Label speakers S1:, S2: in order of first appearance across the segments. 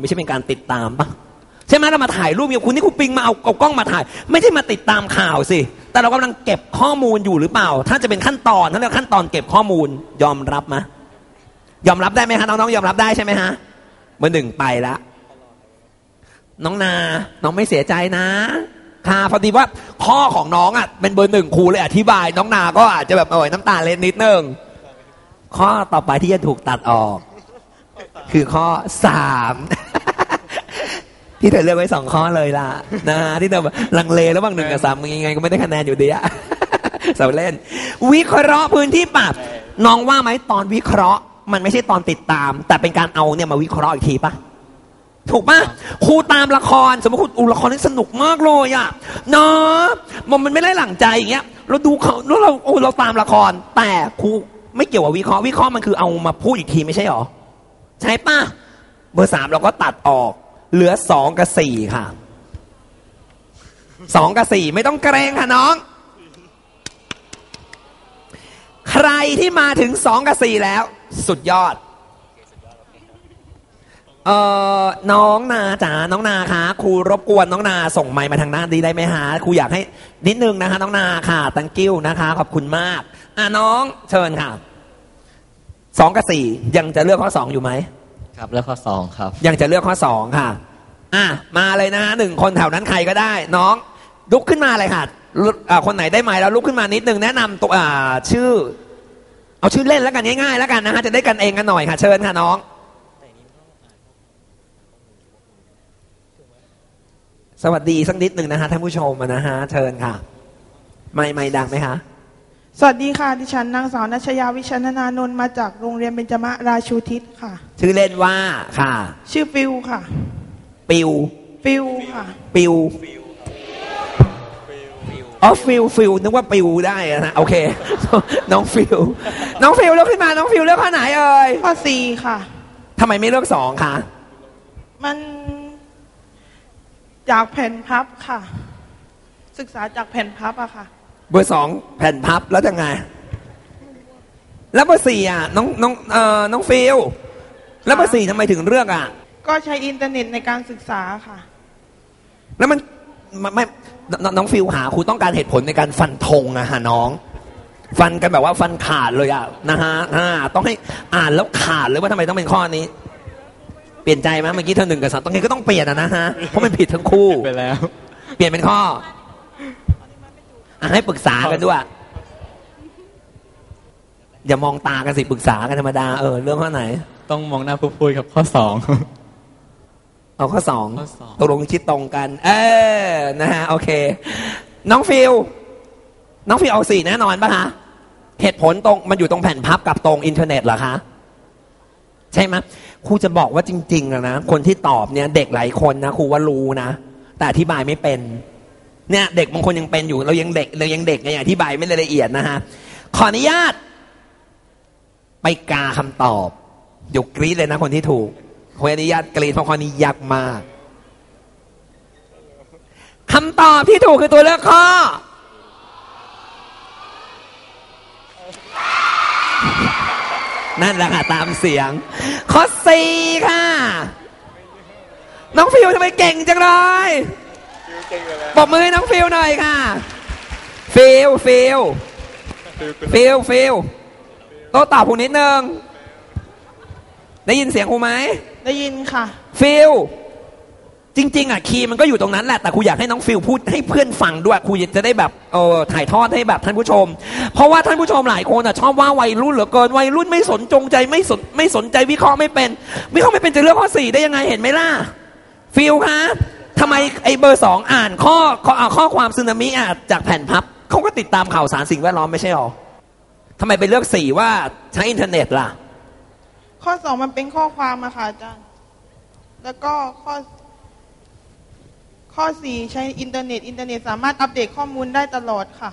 S1: ไม่ใช่เป็นการติดตามปะใช่ไหมเรามาถ่ายรูปอย่างคุณนี่คุณปิงมาเอาเอากล้องมาถ่าย ไม่ใช่มาติดตามข่าวสิแต่เรากำลังเก็บข้อมูลอยู่หรือเปล่า ถ้าจะเป็นขั้นตอนถ้าเรียกขั้นตอนเก็บข้อมูลยอมรับไหมยอมรับได้ไหมฮะน้องๆยอมรับได้ใช่ไหมฮะเบอร์หนึ่งไปละน้องนา น้องไม่เสียใจนะค่ะพอดีว่าข้อของน้องอะเป็นเบอร์หนึ่งครูเลยอธิบาย น้องนาก็อาจจะแบบเอ่ยน้ำตาเล็ดนิดนึงข้อต่อไปที่จะถูกตัดออก คือข้อสามที่เธอเลือกไว้สองข้อเลยล่ะนะฮะที่เธอแบบลังเลระหว่างหนึ่งกับสามมึงยังไงก็ไม่ได้คะแนนอยู่ดีอะสาวเล่น วิเคราะห์พื้นที่ปรับน้องว่าไหมตอนวิเคราะห์ มันไม่ใช่ตอนติดตาม แต่เป็นการเอาเนี่ยมาวิเคราะห์อีกทีปะถูกปะครูตามละคร สมมติครูอูละครนี่สนุกมากเลยอะเนาะมันมันไม่ได้หลังใจอย่างเงี้ย เราดูเขาแล้วเราโอ้เราตามละคร แต่ครูไม่เกี่ยวกับวิเคราะห์วิเคราะห์มันคือเอามาพูดอีกทีไม่ใช่หรอ ใช่ป่ะ เบอร์สามเราก็ตัดออก เหลือสองกับสี่ค่ะสองกับสี่ไม่ต้องเกรงค่ะน้อง ใครที่มาถึงสองกับสี่แล้ว สุดยอดเอ่อน้องนาจ๋าน้องนาคะครูรบกวนน้องนาส่งไมค์มาทางหน้าดีได้ไหมฮะครูอยากให้นิดนึงนะคะ น้องนาค่ะตังกิ้วนะคะ ขอบคุณมาก อะน้องเชิญค่ะ สองกับสี่ยังจะเลือกข้อสองอยู่ไหม
S2: ครับแล้วข้อสองครับ
S1: ยังจะเลือกข้อสองค่ะ อะมาเลยนะฮะหนึ่งคนแถวนั้นใครก็ได้ น้องลุกขึ้นมาเลยค่ะลุกอ่าคนไหนได้ไหมแล้วลุกขึ้นมานิดนึงแนะนำตัวอ่าชื่อ เอาชื่อเล่นแล้วกันง่ายๆแล้วกันนะฮะจะได้กันเองกันหน่อยค่ะ เชิญค่ะน้องสวัสดีสักนิดหนึ่งนะฮะท่านผู้ชมนะฮะเชิญค่ะ ไม่ไม่ดังไหมคะ
S3: สวัสดีค่ะ ดิฉันนางสาวนัชยาวิชนนานนท์มาจากโรงเรียนเบญจมราชูทิศค่ะ
S1: ชื่อเล่นว่าค่ะ
S3: ชื่อฟิวค่ะ
S1: ปิว
S3: ฟิวค่ะ
S1: ปิวอ๋อฟิลฟิลนึกว่าปิวได้นะฮะโอเค น้องฟิลน้องฟิลเลือกขึ้นมาน้องฟิลเลือกข้อไหนเอ่ย
S3: ข้อสี่ค่ะ
S1: ทำไมไม่เลือกสองคะ
S3: มันจากแผ่นพับค่ะ ศึกษาจากแผ่นพับอะค่ะ
S1: เบอร์สองแผ่นพับแล้วยังไง แล้วเบอร์สี่อะน้องน้องเอ่อน้องฟิลแล้วเบอร์สี่ทำไมถึงเลือกอะ
S3: ก็ใช้อินเทอร์เน็ตในการศึกษาค่ะ
S1: แล้วมันมันไม่นน้องฟิลหาครูต้องการเหตุผลในการฟันธงอะฮะน้อง ฟันกันแบบว่าฟันขาดเลยอะนะฮะอ่าต้องให้อ่านแล้วขาดเลยว่าทำไมต้องเป็นข้อนี้ เปลี่ยนใจไหมเมื่อกี้เธอหนึ่งกับสองต้องไงก็ต้องเปลี่ยนอะนะฮะเพราะมันผิดทั้งคู่
S2: ไปแล้ว
S1: เปลี่ยนเป็นข้ออะ ให้ปรึกษากันด้วยอย่ามองตากันสิปรึกษากันธรรมดาเออเรื่องข้อไหน
S2: ต้องมองหน้าผู้พูดครับข้อสอง
S1: เอาข้อสอง
S2: ข้อสอง
S1: ตกลงคิดตรงกัน เออนะฮะโอเค น้องฟิลน้องฟิลเอาสี่แน่นอนปะคะเหตุผลตรงมันอยู่ตรงแผ่นพับกับตรงอินเทอร์เน็ตเหรอคะใช่ไหมครูจะบอกว่าจริงๆอะนะคนที่ตอบเนี่ย เด็กหลายคนนะครูว่ารู้นะ แต่อธิบายไม่เป็น เนี่ยเด็กบางคนยังเป็นอยู่ เรายังเด็กเรายังเด็กไงอธิบายไม่ละเอียดนะฮะขออนุญาต ไปกาคำตอบเดี๋ยวกรี๊ดเลยนะคนที่ถูกขออนุญาตกรี๊ดเพราะข้อนี้ยากมากคำตอบที่ถูกคือตัวเลือกข้อ นั่นแหละค่ะ ตามเสียง ข้อสี่ค่ะ น้องฟิวทำไมเก่งจังเลย ปรบมือให้น้องฟิวหน่อยค่ะ ฟิวฟิวฟิวฟิวโต้ตอบผมนิดนึง ได้ยินเสียงครูไหม
S3: ได้ยินค่ะ
S1: ฟิลจริง ๆ อะ คีย์มันก็อยู่ตรงนั้นแหละ แต่ครูอยากให้น้องฟิลพูดให้เพื่อนฟังด้วยครูจะได้แบบเออถ่ายทอดให้แบบท่านผู้ชม เพราะว่าท่านผู้ชมหลายคนอะชอบว่าวัยรุ่นเหลือเกินวัยรุ่นไม่สนจงใจไม่สนไม่สนใจวิเคราะห์ไม่เป็น วิเคราะห์ไม่เป็นจะเลือกข้อสี่ได้ยังไงเห็นไหมล่ะ ฟิลคะ ทำไมไอ้เบอร์สองอ่านข้อข้ออ่าข้อความซึนามิอะจากแผ่นพับเขาก็ติดตามข่าวสารสิ่งแวดล้อมไม่ใช่หรอทำไมไปเลือกสี่ว่าใช้อินเทอร์เน็ตล่ะ
S3: ข้อสองมันเป็นข้อความอะค่ะอาจารย์แล้วก็ข้อ ข้อสี่ใช้อินเทอร์เน็ต อินเทอร์เน็ตสามารถอัปเดตข้อมูลได้ตลอดค่ะ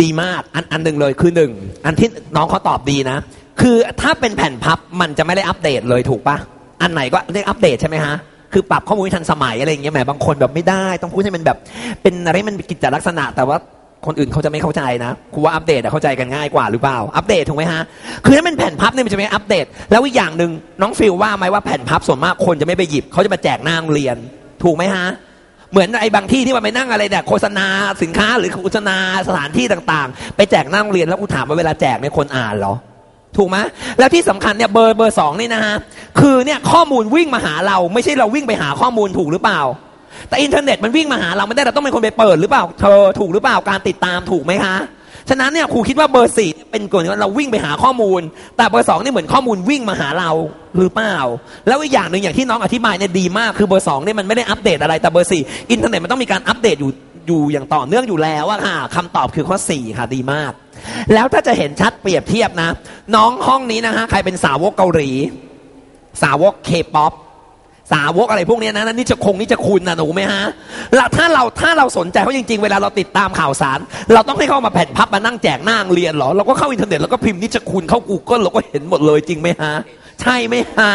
S1: ดีมากอันอันหนึ่งเลยคือหนึ่งอันที่น้องเขาตอบดีนะ คือถ้าเป็นแผ่นพับมันจะไม่ได้อัปเดตเลยถูกปะอันไหนก็เรียกอัปเดตใช่ไหมฮะ คือปรับข้อมูลให้ทันสมัยอะไรอย่างเงี้ยแหมบางคนแบบไม่ได้ ต้องพูดให้มันแบบ เป็นอะไรมันกิจลักษณะ แต่ว่าคนอื่นเขาจะไม่เข้าใจนะครูว่าอัปเดตอะเข้าใจกันง่ายกว่าหรือเปล่า อัปเดตถูกไหมฮะ คือถ้าเป็นแผ่นพับเนี่ยมันจะไม่อัปเดต แล้วอีกอย่างหนึ่งน้องฟิลว่าไหมว่าแผ่นพับส่วนมากคนจะไม่ไปหยิบเขาจะมาแจกหน้าโรงเรียน ถูกไหมฮะ เหมือนไอ้บางที่ที่มันไปนั่งอะไรเนี่ยโฆษณาสินค้าหรือโฆษณาสถานที่ต่าง ๆ ไปแจกหน้าโรงเรียนแล้วกูถามว่าเวลาแจกเนี่ยคนอ่านเหรอ ถูกไหมแล้วที่สำคัญเนี่ยเบอร์เบอร์สองนี่นะฮะคือเนี่ยข้อมูลวิ่งมาหาเรา ไม่ใช่เราวิ่งไปหาข้อมูลถูกหรือเปล่า แต่อินเทอร์เน็ตมันวิ่งมาหาเราไม่ได้เราต้องเป็นคนไปเปิดหรือเปล่า เธอถูกหรือเปล่าการติดตามถูกไหมคะฉะนั้นเนี่ยครูคิดว่าเบอร์สี่เป็นกลุ่มที่ว่าเราวิ่งไปหาข้อมูล แต่เบอร์สองนี่เหมือนข้อมูลวิ่งมาหาเราหรือเปล่า แล้วอีกอย่างหนึ่งอย่างที่น้องอธิบายเนี่ยดีมากคือเบอร์สองนี่มันไม่ได้อัปเดตอะไรแต่เบอร์สี่อินเทอร์เน็ตมันต้องมีการอัปเดตอยู่อยู่อย่างต่อเนื่องอยู่แล้วอะค่ะคำตอบคือข้อสี่ค่ะดีมาก แล้วถ้าจะเห็นชัดเปรียบเทียบนะ น้องห้องนี้นะฮะใครเป็นสาวกเกาหลี สาวกเคป๊อปสาวกอะไรพวกเนี้ยนะนั่นนี่จะคงนี่จะคุณนะหนูไหมฮะแล้วถ้าเราถ้าเราสนใจเขาจริง ๆ เวลาเราติดตามข่าวสาร เราต้องให้เข้ามาแผ่นพับมานั่งแจกหน้าโรงเรียนเหรอ เราก็เข้าอินเทอร์เน็ตแล้วก็พิมพ์นิจคุณเข้า Google เราก็เห็นหมดเลยจริงไหมฮะ ใช่ไหมฮะ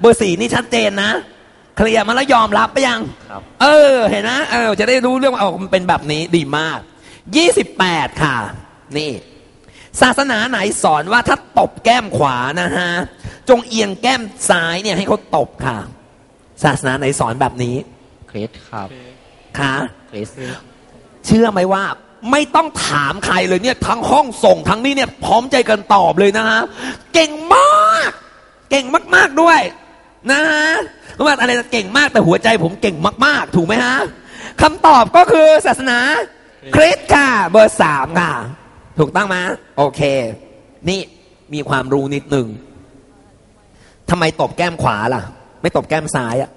S1: เบอร์สี่นี่ชัดเจนนะเคลียร์มาแล้วยอมรับไปยัง
S2: ครับ
S1: เออ เห็นนะเออจะได้รู้เรื่องว่าออกมันเป็นแบบนี้ดีมากยี่สิบแปดค่ะ นี่ ศาสนาไหนสอนว่าถ้าตบแก้มขวานะฮะ จงเอียงแก้มซ้ายเนี่ยให้เขาตบค่ะ ศาสนาไหนสอนแบบนี้
S2: คริสครับ
S1: คะ
S2: คริส
S1: เชื่อไหมว่าไม่ต้องถามใครเลยเนี่ยทั้งห้องส่งทั้งนี้เนี่ยพร้อมใจกันตอบเลยนะฮะ เก่งมาก เก่งมาก ๆด้วย นะฮะว่าอะไรนะเก่งมากแต่หัวใจผมเก่งมาก ๆ ถูกไหมฮะคำตอบก็คือศาสนา คริสต์ค่ะ เบอร์สามค่ะ ถูกต้องไหมโอเค นี่มีความรู้นิดหนึ่งทำไมตบแก้มขวาล่ะ ไม่ตบแก้มซ้ายอะ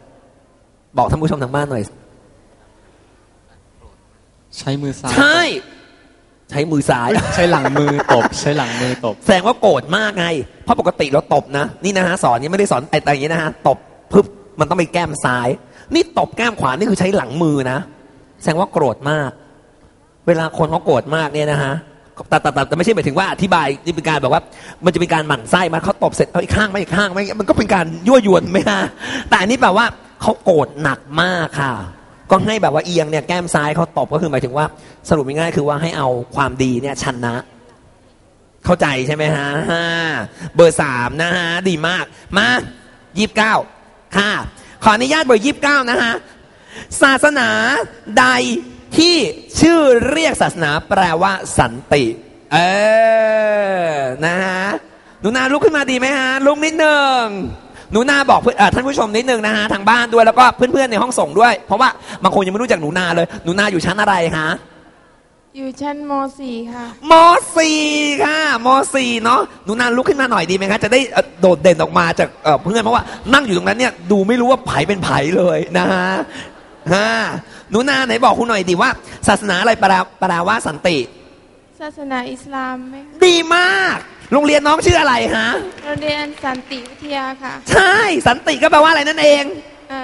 S1: บอกท่านผู้ชมทางบ้านหน่อย
S2: ใช้มือซ้าย
S1: ใช่ ใช้มือซ้าย
S2: ใช้หลังมือตบ ใช้หลังมือตบ
S1: แสดงว่าโกรธมากไง เพราะปกติเราตบนะ นี่นะฮะสอนนี่ไม่ได้สอนไอ้แต่อย่างนี้นะฮะตบปึ๊บมันต้องไปแก้มซ้าย นี่ตบแก้มขวานี่คือใช้หลังมือนะ แสดงว่าโกรธมาก เวลาคนเขาโกรธมากเนี่ยนะฮะแต่แต่แต่แต่ไม่ใช่หมายถึงว่าอธิบายนี่เป็นการแบบว่า มันจะเป็นการหมั่นไส้มาเขาตบเสร็จเอาอีกข้างไม่อีกข้างไม่มันก็เป็นการยั่วยวนไหมฮะแต่อันนี้แบบว่าเขาโกรธหนักมากค่ะ ก็ให้แบบว่าเอียงเนี่ยแก้มซ้ายเขาตบก็คือหมายถึงว่า สรุปง่ายๆคือว่าให้เอาความดีเนี่ยชนะ เข้าใจใช่ไหมฮะเบอร์สามนะฮะดีมากมายี่สิบเก้าค่ะ ขออนุญาตเบอร์ยี่สิบเก้านะฮะศาสนาใด ที่ชื่อเรียกศาสนาแปลว่าสันติ เออ นะฮะ หนูนาลุกขึ้นมาดีไหมฮะ ลุกนิดหนึ่งหนูนาบอกเพื่อนเอ่อท่านผู้ชมนิดนึงนะฮะทางบ้านด้วยแล้วก็เพื่อนๆในห้องส่งด้วย เพราะว่าบางคนยังไม่รู้จักหนูนาเลย หนูนาอยู่ชั้นอะไรฮะ
S3: อยู่ชั้นม .4 ค่ะ
S1: มสี่ค่ะมสี่เนาะหนูนาลุกขึ้นมาหน่อยดีไหมคะจะได้เอ่อโดดเด่นออกมาจากเอ่อเพื่อนเพราะว่านั่งอยู่ตรงนั้นเนี่ยดูไม่รู้ว่าไผเป็นไผเลยนะฮะ ฮะหนูนาไหนบอกคุณหน่อยดีว่า ศาสนาอะไรแปลแปลว่าสันติ
S3: ศาสนาอิสลามไหมคะ
S1: ดีมาก โรงเรียนน้องชื่ออะไรฮะ
S3: โรงเรียนสันติวิทยาค่ะ
S1: ใช่ สันติก็แปลว่าอะไรนั่นเอง
S3: อ่า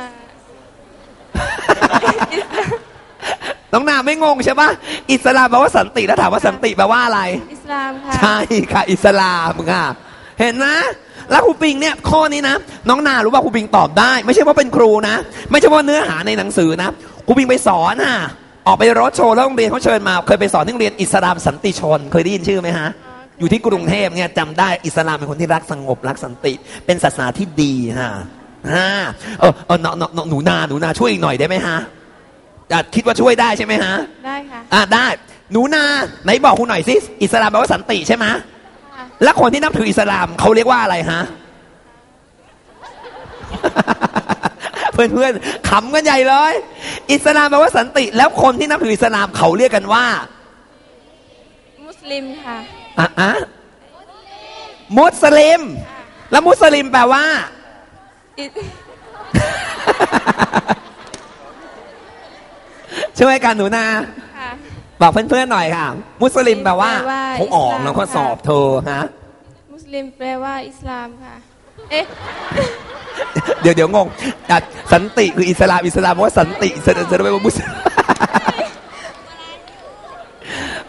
S1: น้องนาไม่งงใช่ปะอิสลามแปลว่าสันติแล้วถามว่าสันติแปลว่าอะไร
S3: อิสลามค่ะ
S1: ใช่ค่ะ อิสลามค่ะ เห็นนะ แล้วครูปิงเนี่ยข้อนี้นะ น้องนารู้ว่าครูปิงตอบได้ ไม่ใช่ว่าเป็นครูนะ ไม่ใช่ว่าเนื้อหาในหนังสือนะครูปิงไปสอนอะออกไปรถโชว์แล้วโรงเรียนเขาเชิญมา เคยไปสอนที่โรงเรียนอิสลามสันติชน เคยได้ยินชื่อไหมฮะ อยู่ที่กรุงเทพเนี่ยจำได้อิสลามเป็นคนที่รักสงบรักสันติ เป็นศาสนาที่ดีฮะฮะเออเออน้องน้องน้องหนูนาหนูนาช่วยอีกหน่อยได้ไหมฮะอะคิดว่าช่วยได้ใช่ไหมฮะ
S3: ได้ค่ะ
S1: อะได้ หนูนาไหนบอกคุณหน่อยสิอิสลามแปลว่าสันติใช่ไหม
S3: ค่ะ
S1: แล้วคนที่นับถืออิสลามเขาเรียกว่าอะไรฮะเพื่อนเพื่อนๆขำกันใหญ่เลย อิสลามแปลว่าสันติ แล้วคนที่นับถืออิสลามเขาเรียกกันว่า
S3: มุสลิมค่ะ
S1: อะอะมุสลิม แล้วมุสลิมแปลว่า
S3: อิ
S1: ช่วยกันหนูนา
S3: ค่ะ
S1: บอกเพื่อนๆหน่อยค่ะ มุสลิมแปลว่า
S3: แปลว่า
S1: เขาออก
S3: อิสลาม
S1: แล้วข้อสอบเธอฮะ
S3: มุสลิมแปลว่าอิสลามค่ะ เอ๊ะ
S1: เดี๋ยวเดี๋ยวงงอะสันติคืออิสลามอิสลามแปลว่าสันติอิสลามจะไปว่ามุสลิม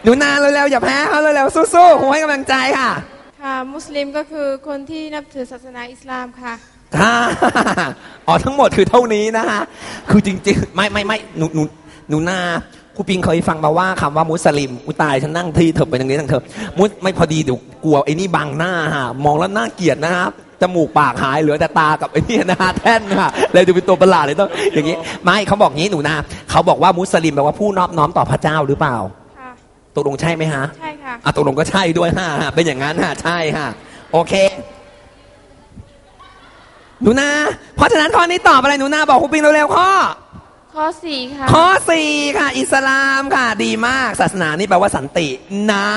S1: หนูนาเร็วๆอย่าแพ้เขาเร็วๆสู้ๆครูให้กำลังใจค่ะ
S3: ค่ะ มุสลิมก็คือคนที่นับถือศาสนาอิสลามค่ะ
S1: ค่ะอ๋อทั้งหมดคือเท่านี้นะคะคือจริงๆ ไม่ไม่ไม่หนูหนูหนูนา ครูปิงเคยฟังมาว่าคำว่ามุสลิมอุยตายฉันนั่งที่เถอะไปตรงนี้ทางเถอะมุสไม่พอดีเดี๋ยวกลัวไอ้นี่บังหน้าฮะมองแล้วน่าเกลียดนะครับจมูกปากหายเหลือแต่ตากับไอ้นี่นะฮะแท่นค่ะเลยดูเป็นตัวประหลาดเลยต้องอย่างนี้ไม่เขาบอกงี้หนูนาเขาบอกว่ามุสลิมแปลว่าผู้นอบน้อมต่อพระเจ้าหรือเปล่า
S3: ค่ะ
S1: ตกลงใช่ไหมฮะ
S3: ใช่ค่ะ
S1: อะตกลงก็ใช่ด้วยฮะฮะเป็นอย่างนั้นฮะใช่ฮะโอเคหนูนาเพราะฉะนั้นข้อนี้ตอบอะไรหนูนาบอกครูปิงเร็วๆข้อ
S3: ข้อสี่ค่ะ
S1: ข้อสี่ค่ะ อิสลามค่ะ ดีมากศาสนานี่แปลว่าสันตินะ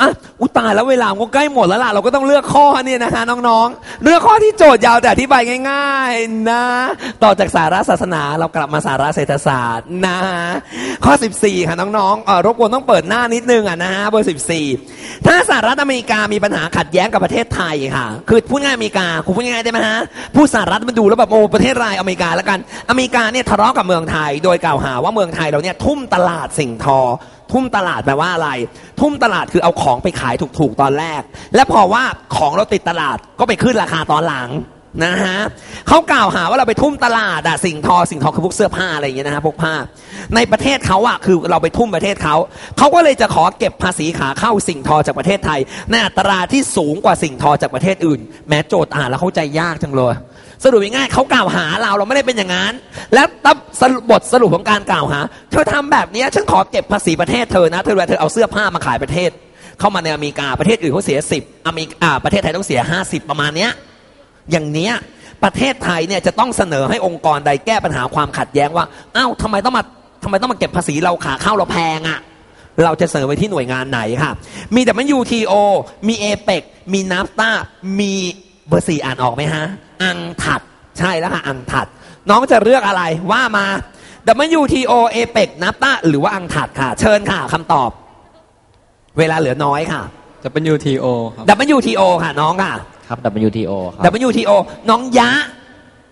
S1: อะอุตายแล้วเวลาก็ใกล้หมดแล้วล่ะ เราก็ต้องเลือกข้อเนี่ยนะคะน้องๆ เลือกข้อที่โจทย์ยาวแต่อธิบายง่าย ๆ นะ ต่อจากสาระศาสนาเรากลับมาสาระเศรษฐศาสตร์นะข้อ 14 ค่ะน้องๆเออรบกวนต้องเปิดหน้านิดนึงอะนะฮะเบอร์14 ถ้าสหรัฐอเมริกามีปัญหาขัดแย้งกับประเทศไทยค่ะ คือพูดง่ายอเมริกาคุณพูดง่ายได้ไหมฮะผู้สหรัฐมันดูแล้วแบบโอ้ประเทศไรายอเมริกาแล้วกันอเมริกาเนี่ยทะเลาะกับเมืองไทยโดยกล่าวหาว่าเมืองไทยเราเนี่ยทุ่มตลาดสิ่งทอ ทุ่มตลาดแปลว่าอะไร ทุ่มตลาดคือเอาของไปขายถูกๆตอนแรก และพอว่าของเราติดตลาดก็ไปขึ้นราคาตอนหลังนะฮะเขากล่าวหาว่าเราไปทุ่มตลาดอะสิ่งทอสิ่งทอคือพวกเสื้อผ้าอะไรอย่างเงี้ยนะฮะพวกผ้า ในประเทศเขาอะคือเราไปทุ่มประเทศเขาเขาก็เลยจะขอเก็บภาษีขาเข้าสิ่งทอจากประเทศไทยในอัตราที่สูงกว่าสิ่งทอจากประเทศอื่น แม้โจทย์อ่านแล้วเข้าใจยากจังเลย สรุปง่ายๆเขากล่าวหาเราเราไม่ได้เป็นอย่างนั้น แล้วตับสรุปบทสรุปของการกล่าวหา เธอทำแบบนี้ฉันขอเก็บภาษีประเทศเธอนะเธอเวลาเธอเอาเสื้อผ้ามาขายประเทศ เข้ามาในอเมริกาประเทศอื่นเขาเสียสิบอเมริกาประเทศไทยต้องเสียห้าสิบประมาณเนี้ยอย่างเนี้ยประเทศไทยเนี่ยจะต้องเสนอให้องค์กรใดแก้ปัญหาความขัดแย้งว่าอ้าวทำไมต้องมาทำไมต้องมาเก็บภาษีเราขาเข้าเราแพงอะ่ะเราจะเสนอไปที่หน่วยงานไหนค่ะมีแต่มัน UTO มีเอเปกมีนัฟตามีเบอร์สี่อ่านออกไหมฮะ อังถัด ใช่แล้วค่ะอังถัด น้องจะเลือกอะไรว่ามา WTO เอเปกนัฟตาหรือว่าอังถัดค่ะ เชิญค่ะคำตอบ เวลาเหลือน้อยค่ะ
S2: WTO ครับ
S1: WTO ค่ะน้องค่ะ
S2: ครับ WTO ครับ
S1: WTO น้องยะ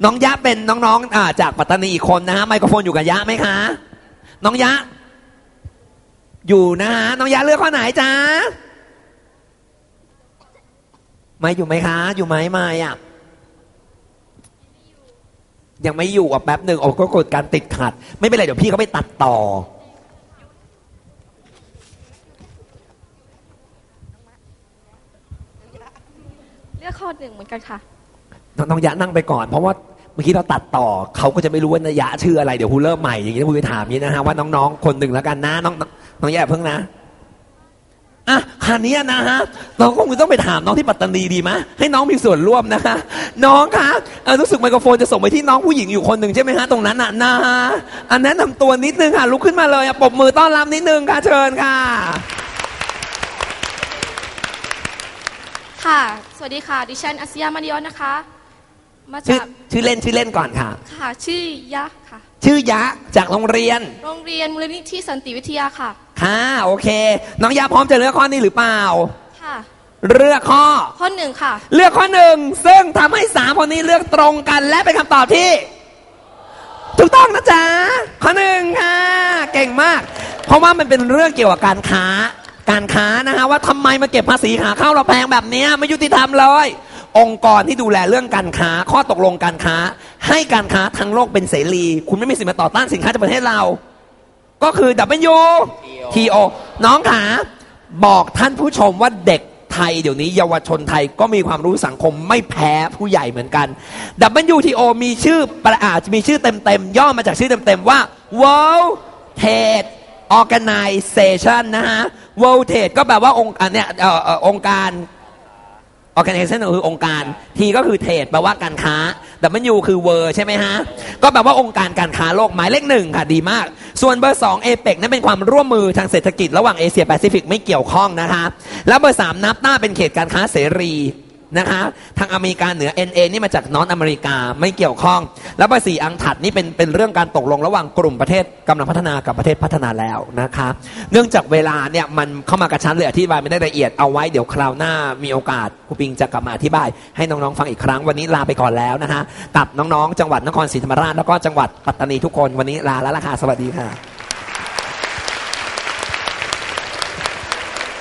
S1: น้องยะเป็นน้องๆอ่าจากปัตตานีอีกคนนะฮะไมโครโฟนอยู่กับยะไหมคะ น้องยะ อยู่นะฮะน้องยะเลือกข้อไหนจ๊ะไม่อยู่ไหมคะ อยู่ไหมไม่อะ ยังไม่อยู่อะแป๊บหนึ่งโอ้ก็กดการติดขัด ไม่เป็นไรเดี๋ยวพี่เขาไปตัดต่อ
S4: เลือกข้อหนึ่งเหมือนกันค่ะ
S1: น้องน้องยะนั่งไปก่อน เพราะว่าเมื่อกี้เราตัดต่อเขาก็จะไม่รู้ว่านยะชื่ออะไรเดี๋ยวคุณเริ่มใหม่อย่างนี้คุณไปถามนี้นะฮะว่าน้องๆคนหนึ่งแล้วกันนะน้องน้องน้องยะอย่าเพิ่งนะ อะคันนี้นะฮะน้องคงต้องไปถามน้องที่ปัตตานีดีไหมให้น้องมีส่วนร่วมนะฮะน้องคะเอ่อรู้สึกไมโครโฟนจะส่งไปที่น้องผู้หญิงอยู่คนหนึ่งใช่ไหมฮะตรงนั้นน่ะนะฮะอันแนะนำตัวนิดนึงค่ะลุกขึ้นมาเลยอะปรบมือต้อนรับนิดนึงค่ะเชิญค่ะ
S4: ค่ะ สวัสดีค่ะ ดิฉันอาซิยามาริออนนะคะ มา
S1: ชื่อ
S4: จาก
S1: ชื่อเล่นชื่อเล่นก่อนค่ะ
S4: ค่ะ ชื่อยะค่ะ
S1: ชื่อยะจากโรงเรียน
S4: โรงเรียนมูลนิธิสันติวิทยาค่ะ
S1: ค่ะโอเค น้องยาพร้อมจะเลือกข้อนี้หรือเปล่า
S4: ค่ะ
S1: เลือกข้อ
S4: ข้อหนึ่งค่ะ
S1: เลือกข้อหนึ่งซึ่งทำให้สามคนนี้เลือกตรงกันและเป็นคำตอบที่ ถูกต้องนะจ๊ะข้อหนึ่งค่ะ เก่งมาก เพราะว่ามันเป็นเรื่องเกี่ยวกับการค้า การค้านะฮะว่าทำไมมาเก็บภาษีขาเข้าเราแพงแบบเนี้ยไม่ยุติธรรมเลย องค์กรที่ดูแลเรื่องการค้า ข้อตกลงการค้า ให้การค้าทั้งโลกเป็นเสรี คุณไม่มีสิทธิ์มาต่อต้านสินค้าจากประเทศเรา ก็คือ WTO น้องขาบอกท่านผู้ชมว่าเด็กไทยเดี๋ยวนี้เยาวชนไทยก็มีความรู้สังคมไม่แพ้ผู้ใหญ่เหมือนกัน WTO มีชื่อประอาจมีชื่อเต็มๆ ย่อมาจากชื่อเต็มๆ ว่า World Trade Organization นะฮะ World Trade ก็แปลว่าองค์อันเนี้ยอออองค์การ organization คือองค์การ T ก็คือเทรดแปลว่าการค้า W คือ World ใช่ไหมฮะ ก็แปลว่าองค์การการค้าโลกหมายเลขหนึ่งค่ะดีมาก ส่วนเบอร์ 2 APEC นั้นเป็นความร่วมมือทางเศรษฐกิจระหว่างเอเชียแปซิฟิกไม่เกี่ยวข้องนะคะ แล้วเบอร์ 3 นับหน้าเป็นเขตการค้าเสรี นะคะทางอเมริกาเหนือ NA นี่มาจากนอตอเมริกาไม่เกี่ยวข้อง แล้วเบอร์สี่อังถัดนี่เป็นเป็นเรื่องการตกลงระหว่างกลุ่มประเทศกำลังพัฒนากับประเทศพัฒนาแล้วนะคะเนื่องจากเวลาเนี่ยมันเข้ามากระชั้นเลยอธิบายไม่ได้ละเอียดเอาไว้เดี๋ยวคราวหน้ามีโอกาสครูปิงจะกลับมาอธิบาย ให้น้องๆฟังอีกครั้งวันนี้ลาไปก่อนแล้วนะคะกับน้องๆ จังหวัดนครศรีธรรมราชแล้วก็จังหวัดปัตตานีทุกคนวันนี้ลาแล้วล่ะค่ะสวัสดีค่ะ